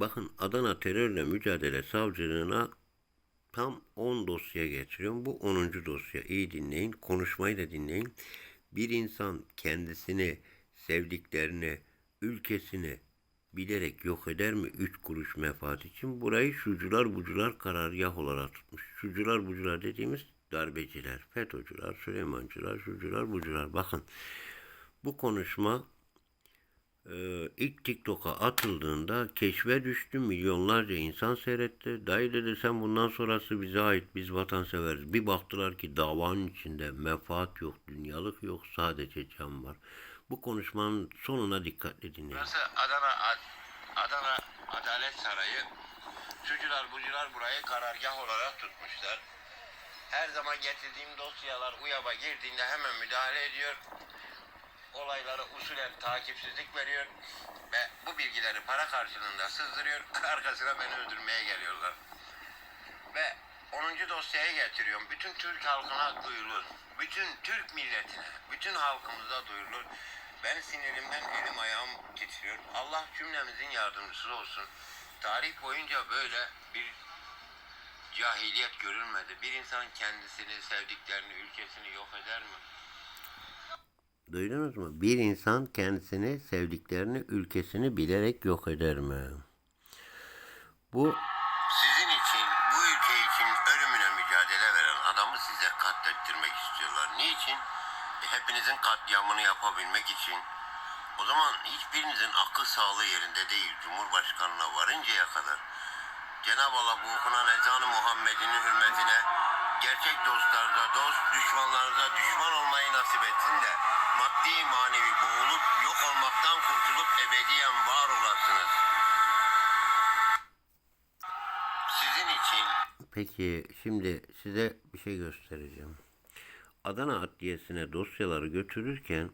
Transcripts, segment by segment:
Bakın Adana Terörle Mücadele Savcılığına tam 10 dosya getiriyorum. Bu 10. dosya. İyi dinleyin. Konuşmayı da dinleyin. Bir insan kendisini, sevdiklerini, ülkesini bilerek yok eder mi? Üç kuruş menfaat için. Burayı şucular bucular karargah olarak tutmuş. Şucular bucular dediğimiz darbeciler, FETÖ'cüler, Süleymancılar, şucular bucular. Bakın bu konuşma ee, ilk TikTok'a atıldığında keşfe düştü. Milyonlarca insan seyretti. Dayı dedi sen bundan sonrası bize ait. Biz vatanseveriz. Bir baktılar ki davanın içinde menfaat yok, dünyalık yok. Sadece can var. Bu konuşmanın sonuna dikkatle dinleyin. Burası Adana Ad- Adana Adalet Sarayı. Şucular bucular burayı karargah olarak tutmuşlar. Her zaman getirdiğim dosyalar UYAB'a girdiğinde hemen müdahale ediyor. Olaylara usulen takipsizlik veriyor. Ve bu bilgileri para karşılığında sızdırıyor. Arkasına beni öldürmeye geliyorlar. Ve 10. dosyayı getiriyorum. Bütün Türk halkına duyurulur. Bütün Türk milletine, bütün halkımıza duyurulur. Ben sinirimden elim ayağım titriyor. Allah cümlemizin yardımcısı olsun. Tarih boyunca böyle bir cahiliyet görülmedi. Bir insan kendisini, sevdiklerini, ülkesini yok eder mi? Duydunuz mu? Bir insan kendisini, sevdiklerini, ülkesini bilerek yok eder mi? Bu Sizin için, bu ülke için ölümüne mücadele veren adamı size katlettirmek istiyorlar. Niçin? E, hepinizin katliamını yapabilmek için. O zaman hiçbirinizin akıl sağlığı yerinde değil. Cumhurbaşkanına varıncaya kadar. Cenab-ı Allah bu okunan ezanı Muhammed'in hürmetine gerçek dostlarınıza dost, düşmanlarınıza düşman olmayı nasip etsin de maddi manevi boğulup yok olmaktan kurtulup ebediyen var olasınız. Sizin için Peki şimdi size bir şey göstereceğim. Adana Adliyesi'ne dosyaları götürürken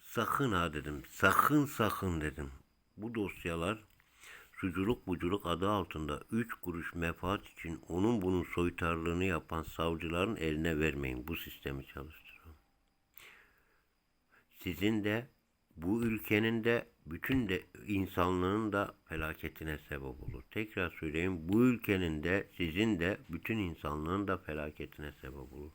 sakın ha dedim. Sakın sakın dedim. Bu dosyalar suculuk buculuk adı altında 3 kuruş menfaat için onun bunun soytarlığını yapan savcıların eline vermeyin. Bu sistemi çalıştırın. Sizin de bu ülkenin de bütün de insanlığın da felaketine sebep olur. Tekrar söyleyeyim bu ülkenin de sizin de bütün insanlığın da felaketine sebep olur.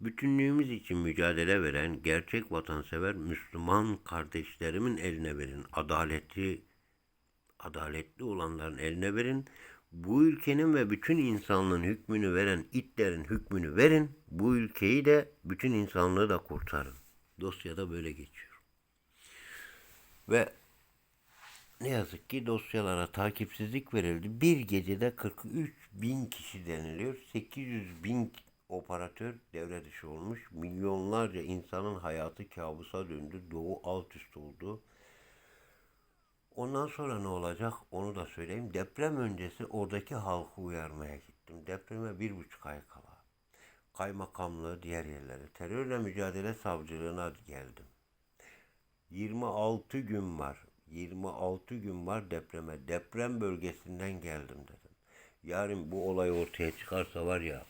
Bütünlüğümüz için mücadele veren gerçek vatansever Müslüman kardeşlerimin eline verin. Adaleti adaletli olanların eline verin. Bu ülkenin ve bütün insanlığın hükmünü veren itlerin hükmünü verin. Bu ülkeyi de bütün insanlığı da kurtarın. Dosyada böyle geçiyor. Ve ne yazık ki dosyalara takipsizlik verildi. Bir gecede 43 bin kişi deniliyor. 800 bin operatör devre dışı olmuş. Milyonlarca insanın hayatı kabusa döndü. Doğu alt üst oldu. Ondan sonra ne olacak onu da söyleyeyim. Deprem öncesi oradaki halkı uyarmaya gittim. Depreme bir buçuk ay kala. Kaymakamlığı diğer yerlere. Terörle mücadele savcılığına geldim. 26 gün var. 26 gün var depreme. Deprem bölgesinden geldim dedim. Yarın bu olay ortaya çıkarsa var ya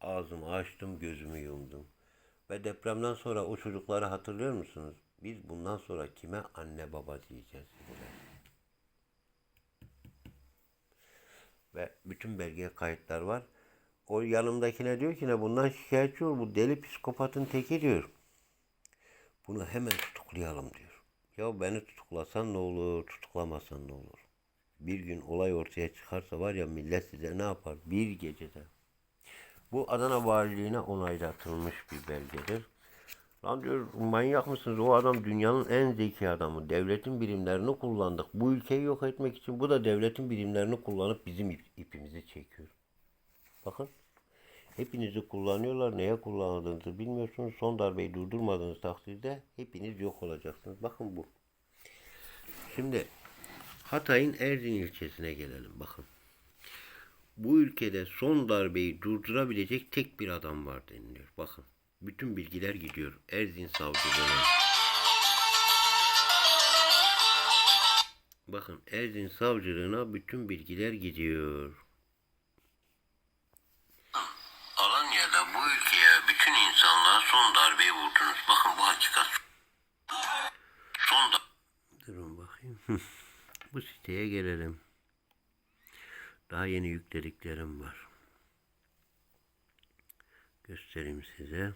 ağzımı açtım gözümü yumdum. Ve depremden sonra o çocukları hatırlıyor musunuz? Biz bundan sonra kime anne baba diyeceğiz? Ve bütün belge kayıtlar var. O yanımdakine diyor ki ne bundan şikayetçi ol. Bu deli psikopatın teki diyor. Bunu hemen tutuklayalım diyor. Ya beni tutuklasan ne olur, tutuklamasan ne olur? Bir gün olay ortaya çıkarsa var ya millet size ne yapar? Bir gecede. Bu Adana Valiliğine onaylatılmış bir belgedir. Lan diyor manyak mısınız? O adam dünyanın en zeki adamı. Devletin birimlerini kullandık. Bu ülkeyi yok etmek için bu da devletin birimlerini kullanıp bizim ip- ipimizi çekiyor. Bakın. Hepinizi kullanıyorlar. Neye kullanıldığınızı bilmiyorsunuz. Son darbeyi durdurmadığınız takdirde hepiniz yok olacaksınız. Bakın bu. Şimdi Hatay'ın Erzin ilçesine gelelim. Bakın. Bu ülkede son darbeyi durdurabilecek tek bir adam var deniliyor. Bakın. Bütün bilgiler gidiyor. Erzin savcılığına. Bakın Erzin savcılığına bütün bilgiler gidiyor. Alanya'da bu ülkeye bütün insanlığa son darbeyi vurdunuz. Bakın bu siteye gelelim. Daha yeni yüklediklerim var. Göstereyim size.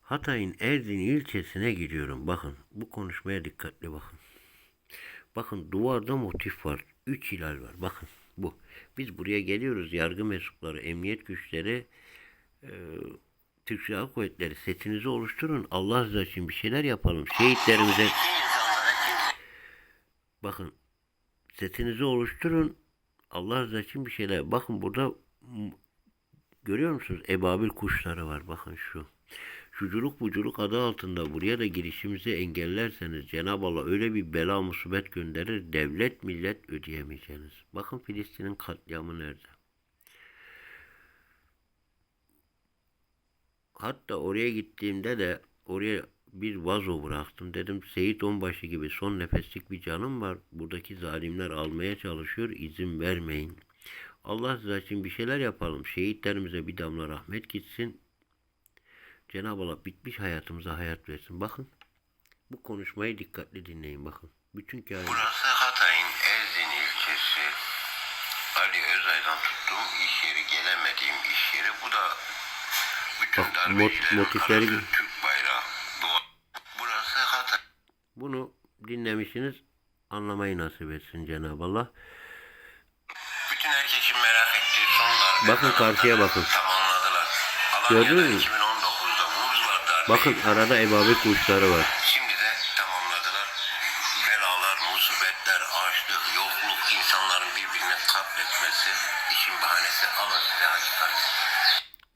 Hatay'ın Erzin ilçesine gidiyorum. Bakın bu konuşmaya dikkatli bakın. Bakın duvarda motif var. Üç hilal var. Bakın bu. Biz buraya geliyoruz. Yargı mensupları, emniyet güçleri, e, Türk Silahlı Kuvvetleri setinizi oluşturun. Allah rızası için bir şeyler yapalım. Şehitlerimize bakın setinizi oluşturun. Allah rızası için bir şeyler. Bakın burada görüyor musunuz? Ebabil kuşları var. Bakın şu. Şuculuk buculuk adı altında buraya da girişimizi engellerseniz Cenab-ı Allah öyle bir bela musibet gönderir devlet millet ödeyemeyeceğiniz. Bakın Filistin'in katliamı nerede? Hatta oraya gittiğimde de oraya bir vazo bıraktım. Dedim Seyit Onbaşı gibi son nefeslik bir canım var. Buradaki zalimler almaya çalışıyor. izin vermeyin. Allah rızası için bir şeyler yapalım. Şehitlerimize bir damla rahmet gitsin. Cenab-ı Allah bitmiş hayatımıza hayat versin. Bakın. Bu konuşmayı dikkatli dinleyin bakın. Bütün kâr Burası Hatay'ın Erzin ilçesi. Ali Özay'dan tuttuğum iş yeri, gelemediğim iş yeri. Bu da bütün Bak, mot- motifleri- Bunu dinlemişsiniz. Anlamayı nasip etsin Cenab-ı Allah. Bütün herkesin merak ettiği. Bakın karşıya bakın. Tamamladılar. Gördünüz mü? 2019'da vurdular darbeyi. Bakın arada ebabil kuşları var. Şimdi de tamamladılar. Belalar, musibetler, açlık, yokluk, insanların birbirini katletmesi işin bahanesi alın size hakikat.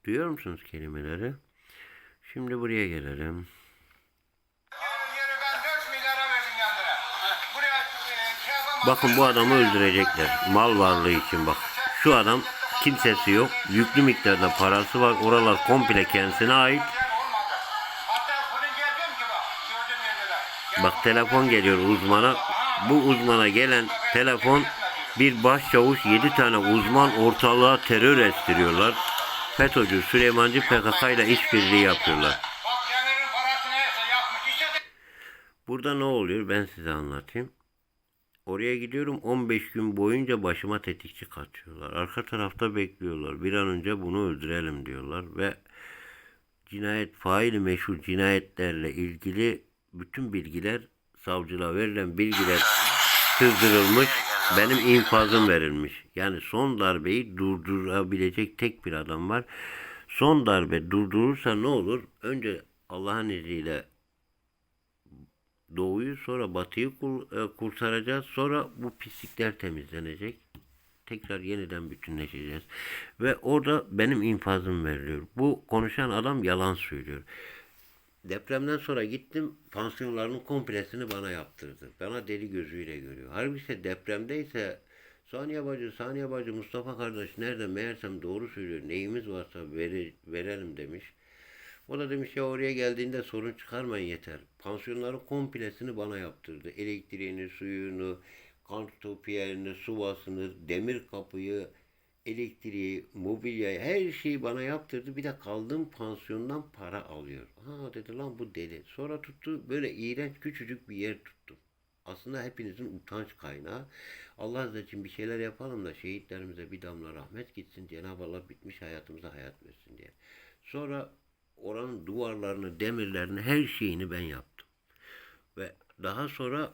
Duyuyor musunuz kelimeleri? Şimdi buraya gelelim. Yeri ben 4 milyara verdim kendine. Buraya e, şey yapamam. Bakın bu adamı öldürecekler. Mal varlığı için bak. Şu adam kimsesi yok. Yüklü miktarda parası var. Oralar komple kendisine ait. Bak. Telefon geliyor uzmana. Bu uzmana gelen telefon bir başçavuş 7 tane uzman ortalığa terör estiriyorlar. FETÖ'cü Süleymancı PKK ile işbirliği yapıyorlar. Burada ne oluyor ben size anlatayım. Oraya gidiyorum 15 gün boyunca başıma tetikçi kaçıyorlar. Arka tarafta bekliyorlar. Bir an önce bunu öldürelim diyorlar ve cinayet faili meşhur cinayetlerle ilgili bütün bilgiler savcılığa verilen bilgiler sızdırılmış. Benim infazım verilmiş. Yani son darbeyi durdurabilecek tek bir adam var. Son darbe durdurursa ne olur? Önce Allah'ın izniyle doğuyu sonra batıyı e, kurtaracağız. Sonra bu pislikler temizlenecek. Tekrar yeniden bütünleşeceğiz. Ve orada benim infazım veriliyor. Bu konuşan adam yalan söylüyor. Depremden sonra gittim pansiyonlarının komplesini bana yaptırdı. Bana deli gözüyle görüyor. Halbuki depremdeyse Saniye bacı, Saniye bacı Mustafa kardeş nerede meğersem doğru söylüyor. Neyimiz varsa veri, verelim demiş. O da demiş ya oraya geldiğinde sorun çıkarmayın yeter. Pansiyonların komplesini bana yaptırdı. Elektriğini, suyunu, kantopiyerini, suvasını, demir kapıyı, elektriği, mobilyayı her şeyi bana yaptırdı. Bir de kaldığım pansiyondan para alıyor. Ha dedi lan bu deli. Sonra tuttu böyle iğrenç küçücük bir yer tuttu. Aslında hepinizin utanç kaynağı. Allah razı için bir şeyler yapalım da şehitlerimize bir damla rahmet gitsin. Cenab-ı Allah bitmiş hayatımıza hayat versin diye. Sonra oranın duvarlarını, demirlerini, her şeyini ben yaptım. Ve daha sonra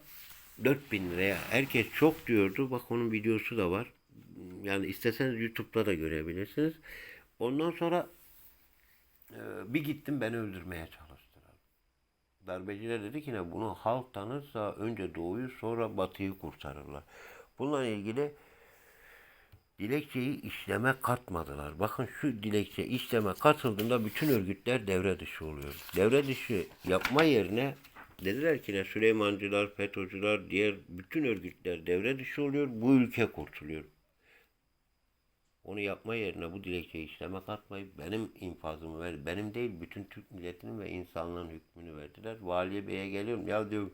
4000 liraya herkes çok diyordu. Bak onun videosu da var. Yani isteseniz YouTube'da da görebilirsiniz. Ondan sonra e, bir gittim beni öldürmeye çalıştılar. Darbeciler dedi ki ne bunu halk tanırsa önce doğuyu sonra batıyı kurtarırlar. Bununla ilgili dilekçeyi işleme katmadılar. Bakın şu dilekçe işleme katıldığında bütün örgütler devre dışı oluyor. Devre dışı yapma yerine dediler ki ne Süleymancılar, FETÖ'cüler, diğer bütün örgütler devre dışı oluyor. Bu ülke kurtuluyor. Onu yapma yerine bu dilekçeyi işleme katmayıp benim infazımı ver, benim değil bütün Türk milletinin ve insanlığın hükmünü verdiler. Valiye Bey'e geliyorum. Ya diyor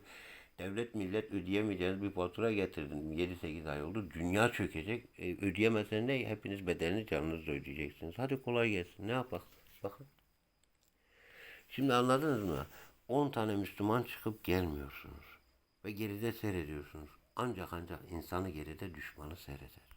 devlet millet ödeyemeyeceğiniz bir fatura getirdim. 7-8 ay oldu. Dünya çökecek. E, ödeyemezseniz de hepiniz bedelini canınızla ödeyeceksiniz. Hadi kolay gelsin. Ne yapak? Bakın. Şimdi anladınız mı? 10 tane Müslüman çıkıp gelmiyorsunuz. Ve geride seyrediyorsunuz. ancak ancak insanı geride düşmanı seyreder.